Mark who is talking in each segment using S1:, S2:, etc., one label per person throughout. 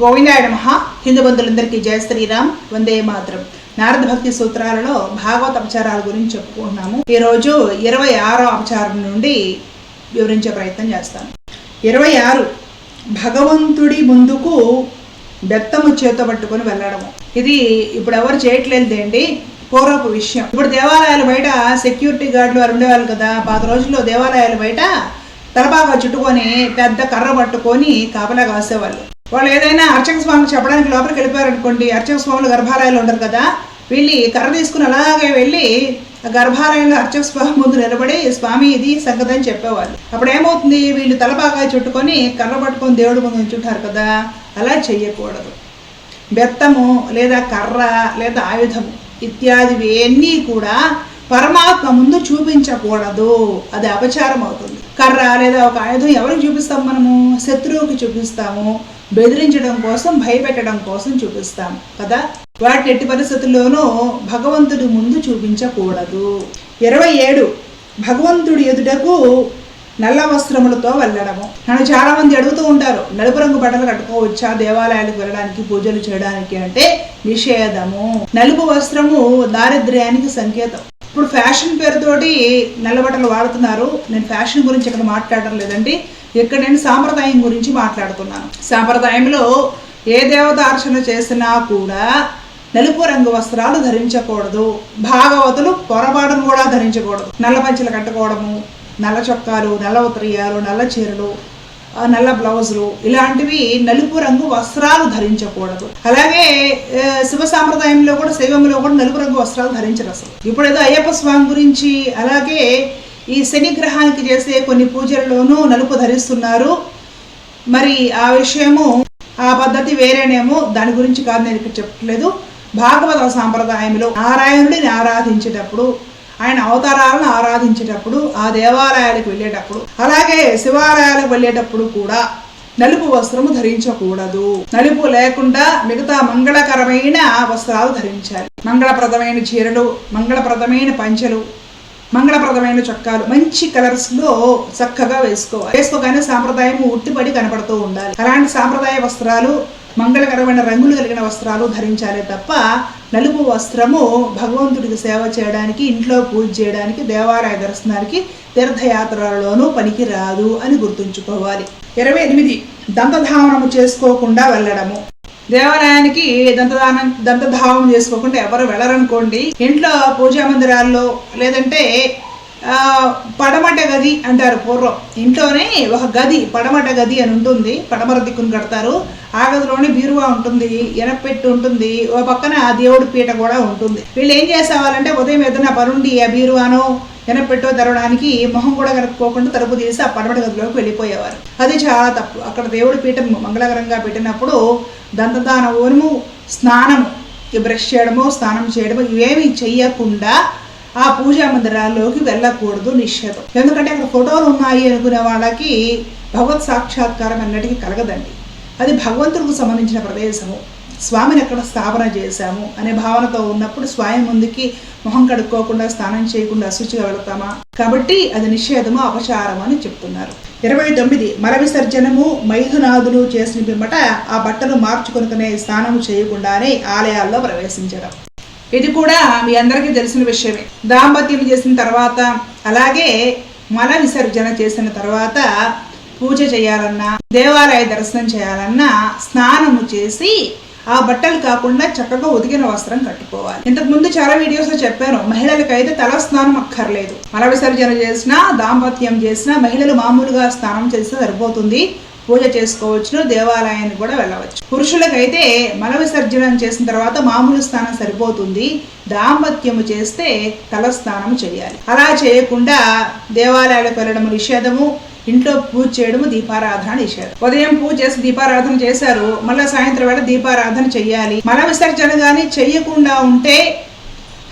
S1: గోవిందాయ నమ. హిందూ బంధువులందరికీ జయ శ్రీరామ్. వందే మాత్రం. నారద భక్తి సూత్రాలలో భాగవత అపచారాల గురించి చెప్పుకుంటున్నాము. ఈరోజు ఇరవై ఆరో అపచారం నుండి వివరించే ప్రయత్నం చేస్తాను. ఇరవై ఆరు. భగవంతుడి ముందుకు బెత్తము చేత పట్టుకొని వెళ్ళడము. ఇది ఇప్పుడు ఎవరు చేయట్లేదండి పూర్వపు విషయం. ఇప్పుడు దేవాలయాలు బయట సెక్యూరిటీ గార్డులు వారు ఉండేవాళ్ళు కదా. పాత రోజుల్లో దేవాలయాలు బయట తలపాగా చుట్టుకొని పెద్ద కర్ర పట్టుకొని కాపలా కాసేవాళ్ళు. వాళ్ళు ఏదైనా అర్చక స్వామిని చెప్పడానికి లోపలికి వెళ్ళిపోయారనుకోండి అర్చక స్వాములు గర్భాలయాలు ఉండరు కదా. వెళ్ళి కర్ర తీసుకుని అలాగే వెళ్ళి గర్భాలయంలో అర్చక స్వామి ముందు నిలబడి స్వామి ఇది సంగతి అని చెప్పేవాళ్ళు. అప్పుడు ఏమవుతుంది వీళ్ళు తలపాగా చుట్టుకొని కర్ర పట్టుకొని దేవుడి ముందు ఉంచుంటారు కదా. అలా చెయ్యకూడదు. బెత్తము లేదా కర్ర లేదా ఆయుధము ఇత్యాదివి అన్నీ కూడా పరమాత్మ ముందు చూపించకూడదు. అది అపచారం అవుతుంది కర్ర లేదా ఒక ఆయుధం ఎవరికి చూపిస్తాం మనము? శత్రువుకి చూపిస్తాము. బెదిరించడం కోసం భయపెట్టడం కోసం చూపిస్తాం కదా? వాటి ఎట్టి పరిస్థితుల్లోనూ భగవంతుడి ముందు చూపించకూడదు. ఇరవై ఏడు భగవంతుడి ఎదుటకు నల్ల వస్త్రములతో వెళ్ళడము. నన్ను చాలా మంది అడుగుతూ ఉంటారు నలుపు రంగు బట్టలు కట్టుకోవచ్చా దేవాలయాలకు వెళ్ళడానికి పూజలు చేయడానికి అంటే నిషేధము. నలుపు వస్త్రము దారిద్ర్యానికి సంకేతం. ఇప్పుడు ఫ్యాషన్ పేరుతోటి నల్ల బట్టలు వాడుతున్నారు. నేను ఫ్యాషన్ గురించి ఇక్కడ మాట్లాడడం లేదండి. ఇక్కడ నేను సాంప్రదాయం గురించి మాట్లాడుతున్నాను. సాంప్రదాయంలో ఏ దేవత అర్చన చేసినా కూడా నలుపు రంగు వస్త్రాలు ధరించకూడదు. భాగవతులు పొరపాటును కూడా ధరించకూడదు. నల్ల పంచలు కట్టుకోవడము నల్ల చొక్కాలు నల్ల ఉత్తరీయాలు నల్ల చీరలు నల్ల బ్లౌజులు ఇలాంటివి నలుపు రంగు వస్త్రాలు ధరించకూడదు. అలాగే శివ సాంప్రదాయంలో కూడా శైవంలో కూడా నలుపు రంగు వస్త్రాలు ధరించరు అసలు. ఇప్పుడు ఏదో అయ్యప్ప స్వామి గురించి అలాగే ఈ శని గ్రహానికి చేసే కొన్ని పూజల్లోనూ నలుపు ధరిస్తున్నారు. మరి ఆ విషయము ఆ పద్ధతి వేరేనేమో దాని గురించి కాదు నేను ఇక్కడ చెప్పట్లేదు. భాగవత సాంప్రదాయంలో నారాయణుడిని ఆరాధించేటప్పుడు ఆయన అవతారాలను ఆరాధించేటప్పుడు ఆ దేవాలయాలకు వెళ్ళేటప్పుడు అలాగే శివాలయాలకు వెళ్ళేటప్పుడు కూడా నలుపు వస్త్రము ధరించకూడదు. నలుపు లేకుండా మిగతా మంగళకరమైన వస్త్రాలు ధరించాలి. మంగళప్రదమైన చీరలు మంగళప్రదమైన పంచెలు మంగళప్రదమైన చొక్కాలు మంచి కలర్స్లో చక్కగా వేసుకోవాలి. వేసుకోగానే సాంప్రదాయం ఉట్టిపడి కనపడుతూ ఉండాలి. అలాంటి సాంప్రదాయ వస్త్రాలు మంగళకరమైన రంగులు కలిగిన వస్త్రాలు ధరించాలి తప్ప నలుపు వస్త్రము భగవంతుడికి సేవ చేయడానికి ఇంట్లో పూజ చేయడానికి దేవాలయ దర్శనానికి తీర్థయాత్రలలోనూ పనికి రాదు అని గుర్తుంచుకోవాలి. ఇరవై ఎనిమిది దంతధావనము చేసుకోకుండా వెళ్ళడము. దేవాలయానికి దంతదానం దంతధావం చేసుకోకుండా ఎవరు వెళ్ళరనుకోండి ఇంట్లో పూజా మందిరాల్లో లేదంటే ఆ, పడమట గది అంటారు పూర్వం. ఇంట్లోనే ఒక గది పడమట గది అని ఉంటుంది. పడమర దిక్కును కడతారు. ఆ గదిలోనే బీరువా ఉంటుంది ఎనపెట్టు ఉంటుంది. ఓ పక్కన ఆ దేవుడి పీట కూడా ఉంటుంది. వీళ్ళు ఏం చేసేవాళ్ళంటే ఉదయం ఏదైనా పనుండి ఆ బీరువానో ఎనపెట్టో తెరవడానికి మొహం కూడా కనుక్కోకుండా తలుపు తీసి ఆ పడమట గదిలోకి వెళ్ళిపోయేవారు. అది చాలా తప్పు. అక్కడ దేవుడి పీఠం మంగళకరంగా పెట్టినప్పుడు దంతదాన ఓనము స్నానము ఈ బ్రష్ చేయడము స్నానం చేయడము ఇవేమి చెయ్యకుండా ఆ పూజా మందిరాల్లోకి వెళ్ళకూడదు నిషేధం. ఎందుకంటే అక్కడ ఫోటోలు ఉన్నాయి అనుకునే వాళ్ళకి భగవత్ సాక్షాత్కారం అన్నటికీ కలగదండి. అది భగవంతుడికి సంబంధించిన ప్రదేశము. స్వామిని ఎక్కడ స్థాపన చేశాము అనే భావనతో ఉన్నప్పుడు స్వామి ముందుకి మొహం కడుక్కోకుండా స్నానం చేయకుండా అశుచిగా వెళతామా? కాబట్టి అది నిషేధము అపచారము అని చెప్తున్నారు. ఇరవై తొమ్మిది మల విసర్జనము మైథునాదులు చేసిన పిమ్మట ఆ బట్టలు మార్చుకొనుకునే స్నానము చేయకుండానే ఆలయాల్లో ప్రవేశించడం. ఇది కూడా మీ అందరికీ తెలిసిన విషయమే. దాంపత్యం చేసిన తర్వాత అలాగే మల విసర్జన చేసిన తర్వాత పూజ చేయాలన్నా దేవాలయ దర్శనం చేయాలన్నా స్నానము చేసి ఆ బట్టలు కాకుండా చక్కగా ఉదిగిన వస్త్రం కట్టుకోవాలి. ఇంతకు ముందు చాలా వీడియోస్లో చెప్పాను మహిళలకైతే తల స్నానం అక్కర్లేదు. మల విసర్జన చేసినా దాంపత్యం చేసినా మహిళలు మామూలుగా స్నానం చేస్తే సరిపోతుంది. పూజ చేసుకోవచ్చును దేవాలయానికి కూడా వెళ్ళవచ్చు. పురుషులకైతే మల విసర్జనం చేసిన తర్వాత మామూలు స్నానం సరిపోతుంది. దాంపత్యము చేస్తే తల స్నానం చేయాలి. అలా చేయకుండా దేవాలయాలకు వెళ్ళడం నిషేధము. ఇంట్లో పూజ చేయడము దీపారాధన చేశారు. ఉదయం పూజ చేసి దీపారాధన చేశారు. మళ్ళీ సాయంత్రం వేళ దీపారాధన చెయ్యాలి. మల విసర్జన కానీ చెయ్యకుండా ఉంటే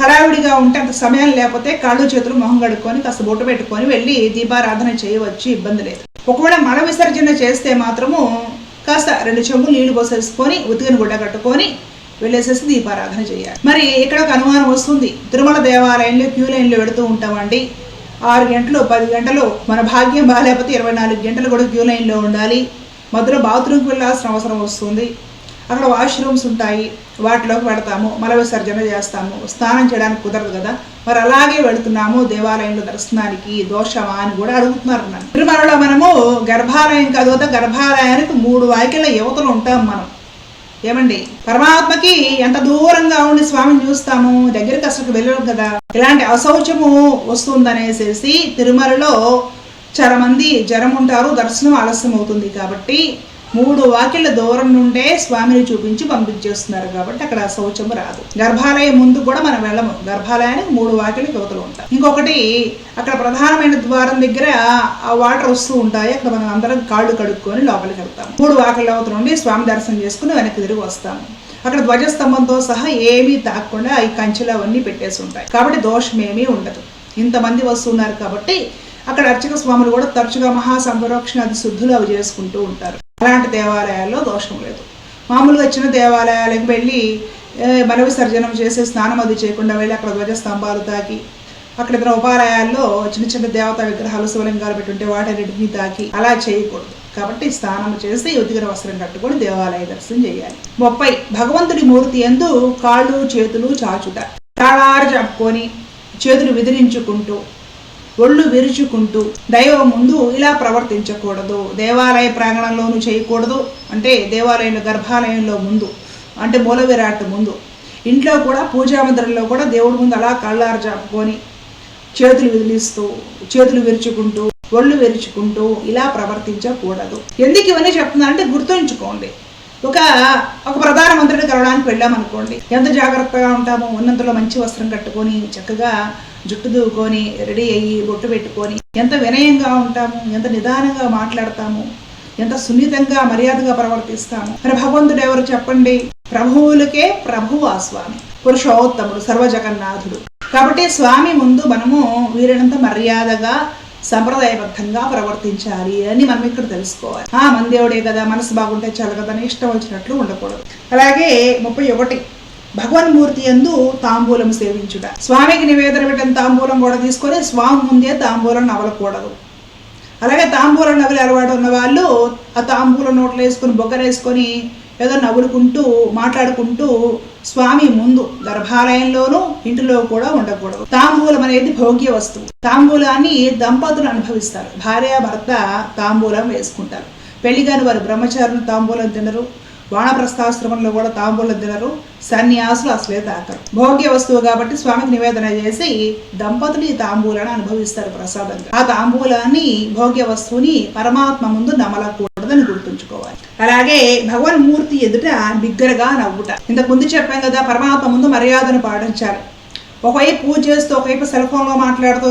S1: హడావిడిగా ఉంటే అంత సమయం లేకపోతే కాళ్ళు చేతులు మొహం కడుక్కొని కాస్త బొట్టు పెట్టుకొని వెళ్ళి దీపారాధన చేయవచ్చు ఇబ్బంది లేదు. ఒకవేళ మల విసర్జన చేస్తే మాత్రము కాస్త రెండు చెంబులు నీళ్ళు పోసేసుకొని ఉతికిన గుడ్డ కట్టుకొని వెళ్ళేసేసి దీపారాధన చేయాలి. మరి ఇక్కడ ఒక అనుమానం వస్తుంది. తిరుమల దేవాలయంలో క్యూ లైన్లో పెడుతూ ఉంటామండి. ఆరు గంటలు పది గంటలు మన భాగ్యం బాగాలేకపోతే ఇరవై నాలుగు గంటలు కూడా క్యూ లైన్లో ఉండాలి. మధ్యలో బాత్రూమ్కి వెళ్ళాల్సిన అవసరం వస్తుంది. అక్కడ వాష్రూమ్స్ ఉంటాయి. వాటిలోకి పెడతాము. మల విసర్జన చేస్తాము. స్నానం చేయడానికి కుదరదు కదా. మరి అలాగే వెళుతున్నాము దేవాలయంలో దర్శనానికి. దోషమా అని కూడా అడుగుతున్నారు నన్ను. తిరుమలలో మనము గర్భాలయం కాదు కదా. గర్భాలయానికి మూడు వాక్యాల యువతలు ఉంటాం మనం. ఏమండి? పరమాత్మకి ఎంత దూరంగా ఉండి స్వామిని చూస్తాము? దగ్గరికి అసలు వెళ్ళడం కదా. ఇలాంటి అశౌచము వస్తుందనేసేసి తిరుమలలో చాలా మంది జ్వరం ఉంటారు దర్శనం ఆలస్యం అవుతుంది కాబట్టి మూడు వాకిళ్ళ దూరం నుండే స్వామిని చూపించి పంపించేస్తున్నారు కాబట్టి అక్కడ శౌచం రాదు. గర్భాలయం ముందు కూడా మనం వెళ్ళము. గర్భాలయానికి మూడు వాకిళ్ళు యువతలు ఉంటాయి ఇంకొకటి అక్కడ ప్రధానమైన ద్వారం దగ్గర ఆ వాటర్ వస్తూ ఉంటాయి. అక్కడ మనం అందరం కాళ్ళు కడుక్కొని లోపలికి వెళ్తాం మూడు వాకిళ్ళ యువత నుండి స్వామి దర్శనం చేసుకుని వెనక్కి తిరిగి వస్తాము. అక్కడ ధ్వజస్తంభంతో సహా ఏమీ తాకకుండా ఈ కంచెలు అవన్నీ పెట్టేసి ఉంటాయి. కాబట్టి దోషమేమీ ఉండదు. ఇంతమంది వస్తున్నారు కాబట్టి అక్కడ అర్చక స్వాములు కూడా తరచుగా మహాసంపరోక్షణాది శుద్ధులు అవి చేసుకుంటూ ఉంటారు. అలాంటి దేవాలయాల్లో దోషం లేదు. మామూలుగా చిన్న దేవాలయాలకు వెళ్ళి ఏ, విసర్జనం చేసి స్నానం అది చేయకుండా వెళ్ళి అక్కడ ధ్వజస్తంభాలు తాకి అక్కడ ఇతర ఉపాలయాల్లో చిన్న చిన్న దేవతా విగ్రహాలు శివలింగాలు పెట్టుంటే వాటిని తాకి అలా చేయకూడదు. కాబట్టి స్నానం చేసి ఉతికిన వస్త్రం కట్టుకొని దేవాలయ దర్శనం చేయాలి. ముప్పై భగవంతుడి మూర్తి ఎందు కాళ్ళు చేతులు చాచుట. తాళారు చెప్పుకొని చేతులు విదిరించుకుంటూ ఒళ్ళు విరుచుకుంటూ దైవం ముందు ఇలా ప్రవర్తించకూడదు. దేవాలయ ప్రాంగణంలోనూ చేయకూడదు. అంటే దేవాలయంలో గర్భాలయంలో ముందు అంటే మూల విరాట్ ముందు. ఇంట్లో కూడా పూజా మందిరంలో కూడా దేవుడి ముందు అలా కళ్ళారు చాపుకొని చేతులు విదిలిస్తూ చేతులు విరుచుకుంటూ ఒళ్ళు విరుచుకుంటూ ఇలా ప్రవర్తించకూడదు. ఎందుకు ఇవన్నీ చెప్తున్నానంటే గుర్తుంచుకోండి. ఒక ఒక ప్రధానమంత్రిని కలవడానికి వెళ్ళామనుకోండి. ఎంత జాగ్రత్తగా ఉంటామో ఉన్నంతలో మంచి వస్త్రం కట్టుకొని చక్కగా జుట్టు దూకొని రెడీ అయ్యి బొట్టు పెట్టుకొని ఎంత వినయంగా ఉంటాము ఎంత నిదానంగా మాట్లాడతాము ఎంత సున్నితంగా మర్యాదగా ప్రవర్తిస్తాము. మరి భగవంతుడు ఎవరు చెప్పండి? ప్రభువులకే ప్రభువు ఆ స్వామి పురుషోత్తముడు సర్వజగన్నాథుడు. కాబట్టి స్వామి ముందు మనము వీరినంత మర్యాదగా సంప్రదాయబద్ధంగా ప్రవర్తించాలి అని మనం ఇక్కడ తెలుసుకోవాలి. ఆ మన దేవుడే కదా మనసు బాగుంటే చాలు కదా అని ఇష్టం వచ్చినట్లు ఉండకూడదు. అలాగే ముప్పై ఒకటి భగవన్మూర్తి ఎందు తాంబూలం సేవించుట. స్వామికి నివేదన పెట్టిన తాంబూలం కూడా తీసుకొని స్వామి ముందే తాంబూలం నవలకూడదు. అలాగే తాంబూలం నవలి అలవాటు ఉన్న వాళ్ళు ఆ తాంబూలం నోట్లో వేసుకొని బొగ్గరేసుకొని ఏదో నవ్వులుకుంటూ మాట్లాడుకుంటూ స్వామి ముందు గర్భాలయంలోనూ ఇంటిలో కూడా ఉండకూడదు. తాంబూలం అనేది భోగ్య వస్తువు. తాంబూలాన్ని దంపతులు అనుభవిస్తారు. భార్య భర్త తాంబూలం వేసుకుంటారు. పెళ్ళిగాని వారు బ్రహ్మచారులు తాంబూలం తినరు. వానప్రస్థాశ్రమంలో కూడా తాంబూలం తినరు సన్యాసులు అసలే తాకరు. భోగ్య వస్తువు కాబట్టి స్వామికి నివేదన చేసి దంపతులు ఈ తాంబూలాన్ని అనుభవిస్తారు ప్రసాదంగా. ఆ తాంబూలాన్ని భోగ్య వస్తువుని పరమాత్మ ముందు నమలకూడదని గుర్తుంచుకోవాలి. అలాగే భగవన్ మూర్తి ఎదుట బిగ్గరగా నవ్వుట. ఇంతకు ముందు చెప్పాం కదా పరమాత్మ ముందు మర్యాదను పాటించాలి. ఒకవైపు పూజ చేస్తూ ఒకవైపు సెల్ ఫోన్లో మాట్లాడుతూ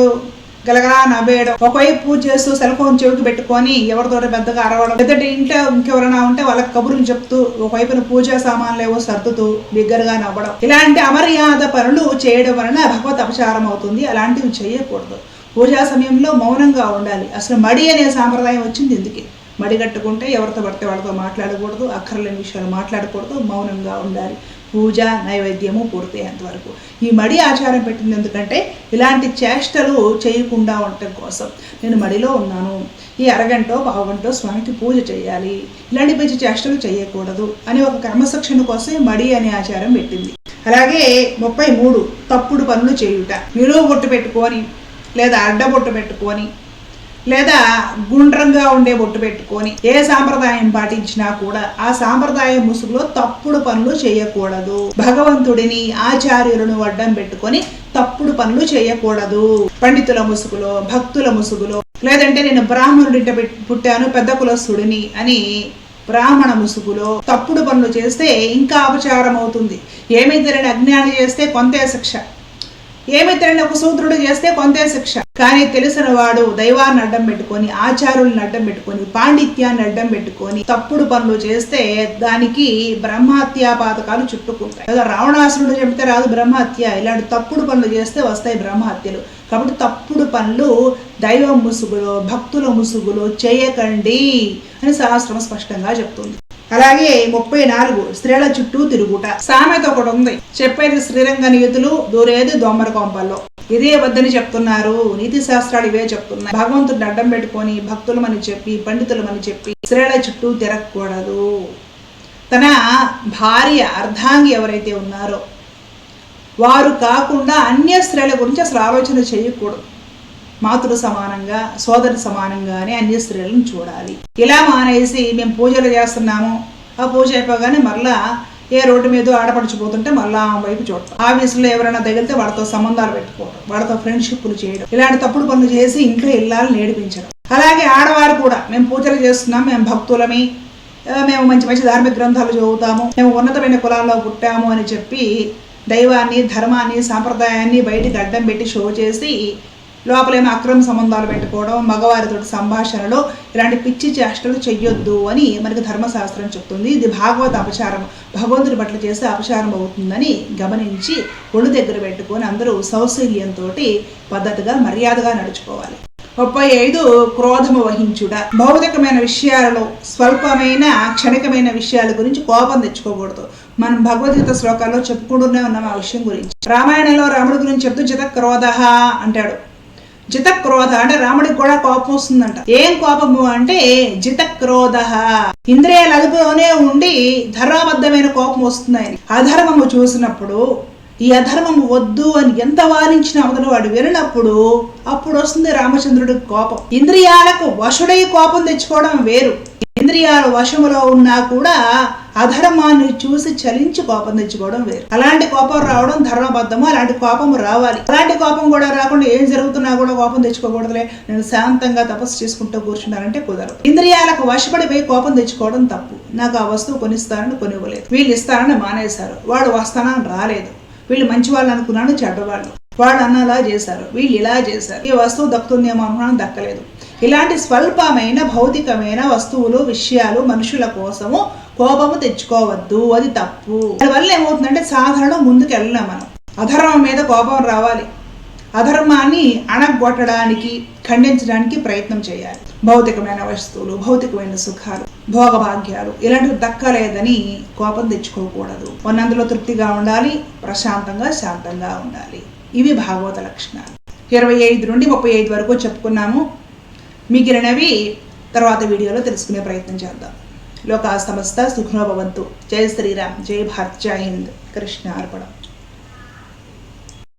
S1: గలగలా నవ్వేయడం. ఒకవైపు పూజ చేస్తూ సెల్ ఫోన్ చెవికి పెట్టుకొని ఎవరితో పెద్దగా అరవడం. లేదంటే ఇంట్లో ఇంకెవరైనా ఉంటే వాళ్ళకి కబుర్లు చెప్తూ ఒకవైపున పూజా సామాన్లు ఏవో సర్దుతూ బిగ్గరగా నవ్వడం. ఇలాంటి అమర్యాద పనులు చేయడం వలన భగవత్ అపచారం అవుతుంది. అలాంటివి చేయకూడదు. పూజా సమయంలో మౌనంగా ఉండాలి. అసలు మడి అనే సాంప్రదాయం వచ్చింది ఎందుకే? మడి కట్టుకుంటే ఎవరితో పడితే వాళ్ళతో మాట్లాడకూడదు. అక్కర్లేని విషయాలు మాట్లాడకూడదు. మౌనంగా ఉండాలి. పూజ నైవేద్యము పూర్తయ్యేంత వరకు. ఈ మడి ఆచారం పెట్టింది ఎందుకంటే ఇలాంటి చేష్టలు చేయకుండా ఉండటం కోసం. నేను మడిలో ఉన్నాను. ఈ అరగంటో పావుగంటో స్వామికి పూజ చేయాలి. ఇలాంటి మంచి చేష్టలు చేయకూడదు అని ఒక క్రమశిక్షణ కోసం మడి అనే ఆచారం పెట్టింది. అలాగే ముప్పై మూడు తప్పుడు పనులు చేయుట. నిలువ బొట్టు పెట్టుకొని లేదా అడ్డబొట్టు పెట్టుకొని లేదా గుండ్రంగా ఉండే బొట్టు పెట్టుకొని ఏ సాంప్రదాయం పాటించినా కూడా ఆ సాంప్రదాయ ముసుగులో తప్పుడు పనులు చేయకూడదు. భగవంతుడిని ఆచార్యులను అడ్డం పెట్టుకొని తప్పుడు పనులు చేయకూడదు. పండితుల ముసుగులో భక్తుల ముసుగులో లేదంటే నేను బ్రాహ్మణుడింట పుట్టాను పెద్ద కులస్తుడిని అని బ్రాహ్మణ ముసుగులో తప్పుడు పనులు చేస్తే ఇంకా అపచారం అవుతుంది ఏమైతే అజ్ఞానం చేస్తే కొంతే శిక్ష. ఏమైతే ఒక సూత్రుడు చేస్తే కొంతే శిక్ష. కానీ తెలిసిన వాడు దైవాన్ని అడ్డం పెట్టుకొని ఆచారులను అడ్డం పెట్టుకొని పాండిత్యాన్ని అడ్డం పెట్టుకొని తప్పుడు పనులు చేస్తే దానికి బ్రహ్మహత్యా పాతకాలు చుట్టుకుంటాయి రావణాసురుడు చెబితే రాదు బ్రహ్మహత్య. ఇలాంటి తప్పుడు పనులు చేస్తే వస్తాయి బ్రహ్మహత్యలు. కాబట్టి తప్పుడు పనులు దైవం ముసుగులో భక్తుల ముసుగులో చేయకండి అని శాస్త్రం స్పష్టంగా చెప్తుంది. అలాగే ముప్పై నాలుగు స్త్రీల చుట్టూ తిరుగుట. సామెత ఒకటి ఉంది. చెప్పేది శ్రీరంగ నీతులు దూరేది దోమర కొంపల్లో. ఇదే వద్దని చెప్తున్నారు. నీతి శాస్త్రాలు ఇవే చెప్తున్నాయి. భగవంతుడిని అడ్డం పెట్టుకొని భక్తులమని చెప్పి పండితులమని చెప్పి స్త్రీల చుట్టూ తిరగకూడదు. తన భార్య అర్ధాంగి ఎవరైతే ఉన్నారో వారు కాకుండా అన్య స్త్రీల గురించి అసలు ఆలోచన చేయకూడదు. మాతృ సమానంగా సోదరి సమానంగానే అన్య స్త్రీలను చూడాలి. ఇలా మానేసి మేము పూజలు చేస్తున్నాము. ఆ పూజ అయిపోగానే మరలా ఏ రోడ్డు మీద ఆడపడిచిపోతుంటే మళ్ళా ఆ వైపు చూడటం ఆఫీసులో ఎవరైనా తగిలితే వాడితో సంబంధాలు పెట్టుకోవడం వాడితో ఫ్రెండ్షిప్లు చేయడం ఇలాంటి తప్పుడు పనులు చేసి ఇంట్లో ఇల్లాలు నేర్పించడం అలాగే ఆడవారు కూడా మేము పూజలు చేస్తున్నాం మేము భక్తులమి. మేము మంచి మంచి ధార్మిక గ్రంథాలు చదువుతాము. మేము ఉన్నతమైన కులాల్లో పుట్టాము అని చెప్పి దైవాన్ని ధర్మాన్ని సాంప్రదాయాన్ని బయటికి అడ్డం పెట్టి షో చేసి లోపలేమో అక్రమ సంబంధాలు పెట్టుకోవడం మగవారితో సంభాషణలో ఇలాంటి పిచ్చి చేష్టలు చెయ్యొద్దు అని మనకి ధర్మశాస్త్రం చెప్తుంది. ఇది భాగవత అపచారం. భగవంతుడి పట్ల చేసే అపచారం అవుతుందని గమనించి ఒళ్ళు దగ్గర పెట్టుకొని అందరూ సౌశల్యంతో పద్ధతిగా మర్యాదగా నడుచుకోవాలి. ముప్పై ఐదు క్రోధము వహించుట. భౌతికమైన విషయాలలో స్వల్పమైన క్షణికమైన విషయాల గురించి కోపం తెచ్చుకోకూడదు. మనం భగవద్గీత శ్లోకాల్లో చెప్పుకుంటూనే ఉన్నాం ఆ విషయం గురించి. రామాయణంలో రాముడి గురించి చెప్తూ జిత క్రోధ అంటాడు. జిత క్రోధ అంటే రాముడికి కూడా కోపం వస్తుందంట. ఏం కోపము అంటే జిత క్రోధ ఇంద్రియాల అదుపులోనే ఉండి ధర్మబద్ధమైన కోపం వస్తున్నాయని. అధర్మము చూసినప్పుడు ఈ అధర్మం వద్దు అని ఎంత వారించిన అవతల వాడు వినప్పుడు అప్పుడు వస్తుంది రామచంద్రుడికి కోపం. ఇంద్రియాలకు వశుడై కోపం తెచ్చుకోవడం వేరు. ఇంద్రియాల వశములో ఉన్నా కూడా అధర్మాన్ని చూసి చలించి కోపం తెచ్చుకోవడం వేరు. అలాంటి కోపం రావడం ధర్మబద్ధము అలాంటి కోపం రావాలి. అలాంటి కోపం కూడా రాకుండా ఏం జరుగుతున్నా కూడా కోపం తెచ్చుకోకూడదులే. నేను శాంతంగా తపస్సు చేసుకుంటూ కూర్చున్నానంటే కుదరదు. ఇంద్రియాలకు వశపడిపోయి కోపం తెచ్చుకోవడం తప్పు. నాకు ఆ వస్తువు కొనిస్తానని కొనివ్వలేదు. వీళ్ళు ఇస్తానని మానేశారు. వాడు వస్తానని రాలేదు. వీళ్ళు మంచి వాళ్ళు అనుకున్నాను చెడ్డవాళ్ళు. వాళ్ళు అన్నలా చేశారు. వీళ్ళు ఇలా చేశారు. ఈ వస్తువు దక్కుతుందేమో అనుకున్నాను దక్కలేదు. ఇలాంటి స్వల్పమైన భౌతికమైన వస్తువులు విషయాలు మనుషుల కోసము కోపము తెచ్చుకోవద్దు అది తప్పు. దానివల్ల ఏమవుతుందంటే సాధారణ ముందుకు వెళ్ళాం మనం. అధర్మం మీద కోపం రావాలి. అధర్మాన్ని అణగొట్టడానికి ఖండించడానికి ప్రయత్నం చేయాలి. భౌతికమైన వస్తువులు భౌతికమైన సుఖాలు భోగభాగ్యాలు ఇలాంటివి దక్కలేదని కోపం తెచ్చుకోకూడదు. ఉన్నందులో తృప్తిగా ఉండాలి ప్రశాంతంగా శాంతంగా ఉండాలి. ఇవి భాగవత లక్షణాలు. ఇరవై ఐదు నుండి ముప్పై ఐదు వరకు చెప్పుకున్నాము. మిగిలినవి తర్వాత వీడియోలో తెలుసుకునే ప్రయత్నం చేద్దాం. లోకా సమస్త సుఖనోభవంతు జయ శ్రీరామ్. జయ భారత్. జయ హింద్. కృష్ణ అర్పణం.